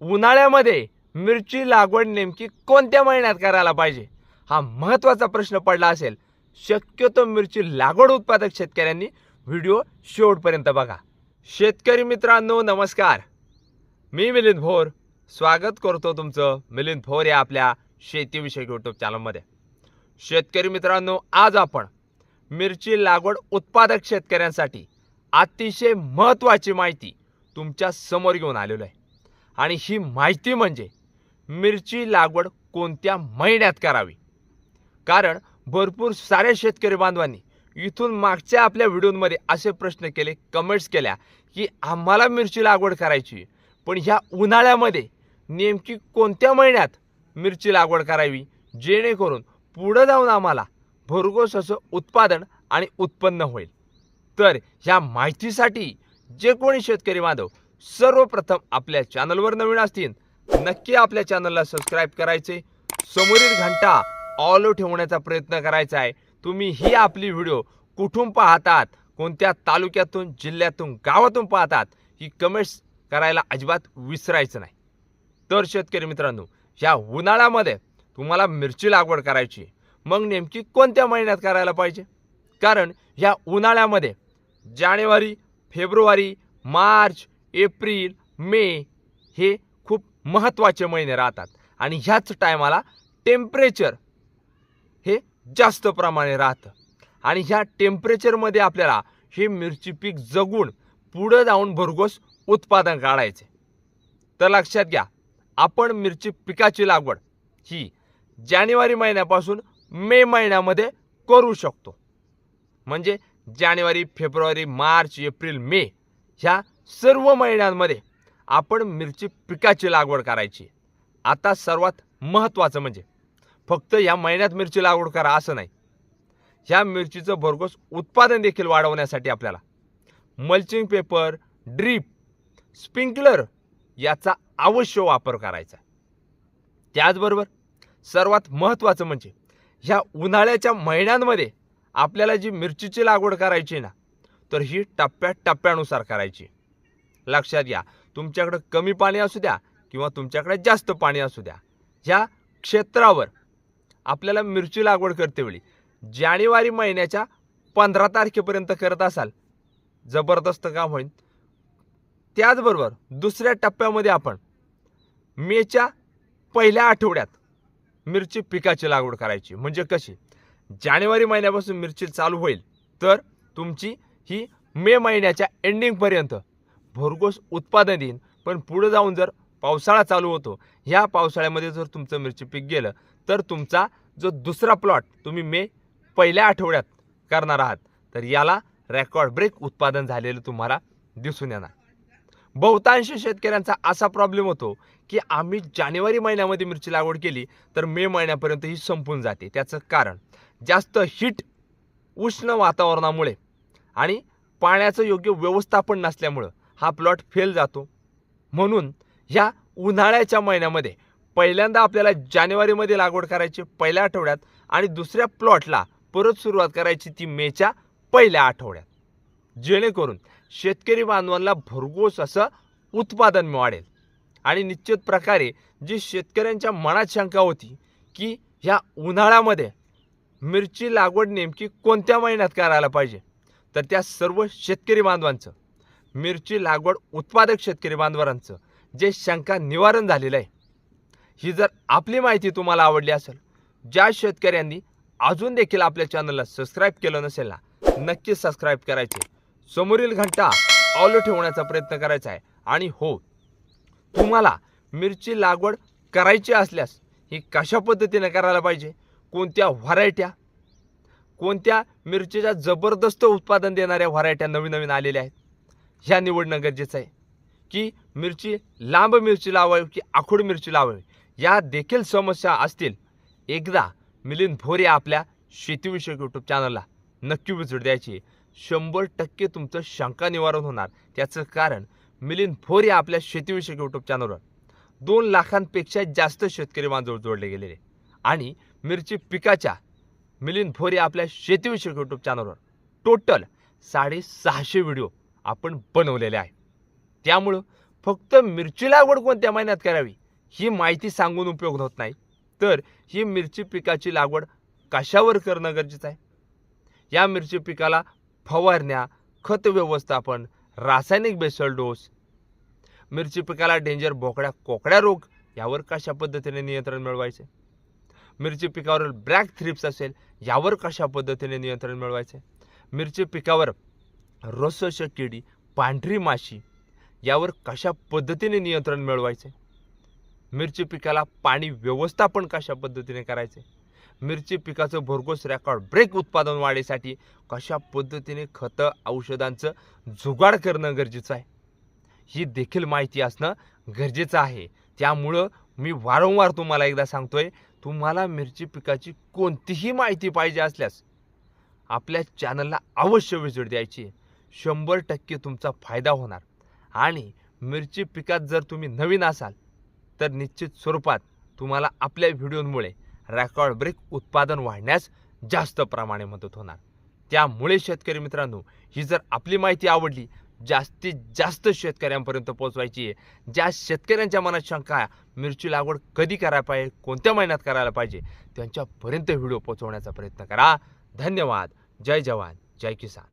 उन्हाळ्यामध्ये मिरची लागवड नेमकी कोणत्या महिन्यात करायला पाहिजे? हा महत्त्वाचा प्रश्न पडला असेल. शक्यतो मिरची लागवड उत्पादक शेतकऱ्यांनी व्हिडिओ शेवटपर्यंत बघा. शेतकरी मित्रांनो नमस्कार. मी मिलिंद भोर. स्वागत करतो तुमचं मिलिंद भोर या आपल्या शेतीविषयक यूट्यूब चॅनलमध्ये शेतकरी मित्रांनो आज आपण मिरची लागवड उत्पादक शेतकऱ्यांसाठी अतिशय महत्त्वाची माहिती तुमच्यासमोर घेऊन आलेलो आहे. आणि ही माहिती म्हणजे मिरची लागवड कोणत्या महिन्यात करावी? कारण भरपूर साऱ्या शेतकरी बांधवांनी इथून मागच्या आपल्या व्हिडिओमध्ये असे प्रश्न केले कमेंट्स केल्या की आम्हाला मिरची लागवड करायची पण ह्या उन्हाळ्यामध्ये नेमकी कोणत्या महिन्यात मिरची लागवड करावी? जेणेकरून पुढं जाऊन आम्हाला भरघोस असं उत्पादन आणि उत्पन्न होईल. तर ह्या माहितीसाठी जे कोणी शेतकरी बांधव सर्वप्रथम आपल्या चॅनलवर नवीन असतील नक्की आपल्या चॅनलला सबस्क्राईब करायचे. समोरील घंटा ऑल ठेवण्याचा प्रयत्न करायचा आहे. तुम्ही ही आपली व्हिडिओ कुठून पाहतात कोणत्या तालुक्यातून जिल्ह्यातून गावातून पाहतात ही कमेंट्स करायला अजिबात विसरायचं नाही. तर शेतकरी मित्रांनो ह्या उन्हाळ्यामध्ये तुम्हाला मिरची लागवड करायची. आहे. मग नेमकी कोणत्या महिन्यात करायला पाहिजे? कारण ह्या उन्हाळ्यामध्ये जानेवारी फेब्रुवारी मार्च एप्रिल मे हे खूप महत्त्वाचे महिने राहतात. आणि ह्याच टायमाला टेम्परेचर हे जास्त प्रमाणे राहतं. आणि ह्या टेम्परेचरमध्ये आपल्याला हे मिरची पीक जगून पुढं जाऊन भरघोस उत्पादन काढायचे. तर लक्षात घ्या आपण मिरची पिकाची लागवड ही जानेवारी महिन्यापासून मे महिन्यामध्ये करू शकतो. म्हणजे जानेवारी फेब्रुवारी मार्च एप्रिल मे ह्या सर्व महिन्यांमध्ये आपण मिरची पिकाची लागवड करायची. आता सर्वात महत्त्वाचं म्हणजे फक्त या महिन्यात मिरची लागवड करा असं नाही. ह्या मिरचीचं भरघोस उत्पादन देखील वाढवण्यासाठी आपल्याला मल्चिंग पेपर ड्रीप स्प्रिंकलर याचा अवश्य वापर करायचा त्याचबरोबर सर्वात महत्त्वाचं म्हणजे ह्या उन्हाळ्याच्या महिन्यांमध्ये आपल्याला जी मिरचीची लागवड करायची ना तर ही टप्प्या टप्प्यानुसार करायची. लक्षात घ्या. तुमच्याकडं कमी पाणी असू द्या किंवा तुमच्याकडे जास्त पाणी असू द्या. ह्या क्षेत्रावर आपल्याला मिरची लागवड करते वेळी. जानेवारी महिन्याच्या पंधरा तारखेपर्यंत करत असाल जबरदस्त काम होईल. त्याचबरोबर दुसऱ्या टप्प्यामध्ये आपण मेच्या पहिल्या आठवड्यात मिरची पिकाची लागवड करायची. म्हणजे कशी? जानेवारी महिन्यापासून मिरची चालू होईल. तर तुमची ही मे महिन्याच्या एंडिंगपर्यंत भरघोस उत्पादन देईन पण पुढे जाऊन जर पावसाळा चालू होतो ह्या पावसाळ्यामध्ये जर तुमचं मिरची पीक गेलं तर तुमचा जो दुसरा प्लॉट तुम्ही मे पहिल्या आठवड्यात करणार आहात. तर याला रेकॉर्ड ब्रेक उत्पादन झालेलं तुम्हाला दिसून येणार. बहुतांश शेतकऱ्यांचा असा प्रॉब्लेम होतो की आम्ही जानेवारी महिन्यामध्ये मिरची लागवड केली तर मे महिन्यापर्यंत ही संपून जाते. त्याचं कारण जास्त हीट उष्ण वातावरणामुळे आणि पाण्याचं योग्य व्यवस्थापन नसल्यामुळं. हा प्लॉट फेल जातो. म्हणून ह्या उन्हाळ्याच्या महिन्यामध्ये पहिल्यांदा आपल्याला जानेवारीमध्ये लागवड करायची पहिल्या आठवड्यात आणि दुसऱ्या प्लॉटला परत सुरुवात करायची ती मेच्या पहिल्या आठवड्यात. जेणेकरून शेतकरी बांधवांना भरघोस असं उत्पादन मिळेल. आणि निश्चित प्रकारे जी शेतकऱ्यांच्या मनात शंका होती की ह्या उन्हाळ्यामध्ये मिरची लागवड नेमकी कोणत्या महिन्यात करायला पाहिजे? तर त्या सर्व शेतकरी बांधवांचं. मिरची लागवड उत्पादक शेतकरी बांधवांचं जे शंका निवारण झालेलं आहे ही जर आपली माहिती तुम्हाला आवडली असेल ज्या शेतकऱ्यांनी अजून देखील आपल्या चॅनलला सबस्क्राईब केलं नसेल ना नक्की सबस्क्राईब करायचे. समोरील घंटा ऑल ठेवण्याचा प्रयत्न करायचा आहे. आणि हो तुम्हाला मिरची लागवड करायची असल्यास ही कशा पद्धतीने करायला पाहिजे? कोणत्या व्हरायट्या? कोणत्या मिरचीच्या जबरदस्त उत्पादन देणाऱ्या व्हरायट्या नवीन नवीन आलेल्या आहेत? ह्या निवडणं गरजेचं आहे. की मिरची लांब मिरची लावावी की आखूड मिरची लावावी या देखील समस्या असतील. एकदा मिलिंद भोरे आपल्या शेतीविषयक यूट्यूब चॅनलला नक्की विजूट द्यायची. शंभर टक्के तुमचं शंका निवारण होणार. त्याचं कारण मिलिंद भोरे आपल्या शेतीविषयक यूट्यूब चॅनलवर दोन लाखांपेक्षा जास्त शेतकरी बांधव जोडले गेलेले. आणि मिरची पिकाच्या मिलिंद भोरे आपल्या शेतीविषयक यूट्यूब चॅनलवर टोटल साडेसहाशे व्हिडिओ आपण बनवलेले आहे. त्यामुळं फक्त मिरची लागवड कोणत्या महिन्यात करावी ही माहिती सांगून उपयोग होत नाही. तर ही मिरची पिकाची लागवड कशावर करणं गरजेचं आहे? या मिरची पिकाला फवारण्या खत व्यवस्थापन रासायनिक बेसल डोस मिरची पिकाला डेंजर बोकड्या कोकड्या रोग यावर कशा पद्धतीने नियंत्रण मिळवायचे? मिरची पिकावर ब्लॅक थ्रिप्स असेल यावर कशा पद्धतीने नियंत्रण मिळवायचे? मिरची पिकावर रसश किडी पांढरी माशी यावर कशा पद्धतीने नियंत्रण मिळवायचे? मिरची पिकाला पाणी व्यवस्थापन कशा पद्धतीने करायचे? मिरची पिकाचं भरघोस रेकॉर्ड ब्रेक उत्पादन वाढीसाठी कशा पद्धतीने खतं औषधांचं जुगाड करणं गरजेचं आहे? ही देखील माहिती असणं गरजेचं आहे. त्यामुळं मी वारंवार तुम्हाला एकदा सांगतोय तुम्हाला मिरची पिकाची कोणतीही माहिती पाहिजे असल्यास आपल्या चॅनलला अवश्य विजिट द्यायची शंभर टक्के तुमचा फायदा होणार. आणि मिरची पिकात जर तुम्ही नवीन असाल तर निश्चित स्वरूपात तुम्हाला आपल्या व्हिडिओमुळे रेकॉर्ड ब्रेक उत्पादन वाढण्यास जास्त प्रमाणे मदत होणार. त्यामुळे शेतकरी मित्रांनो ही जर आपली माहिती आवडली जास्तीत जास्त शेतकऱ्यांपर्यंत पोहोचवायची आहे. ज्या शेतकऱ्यांच्या मनात शंका मिरची लागवड कधी करायला पाहिजे कोणत्या महिन्यात करायला पाहिजे त्यांच्यापर्यंत व्हिडिओ पोहोचवण्याचा प्रयत्न करा. धन्यवाद. जय जवान. जय किसान.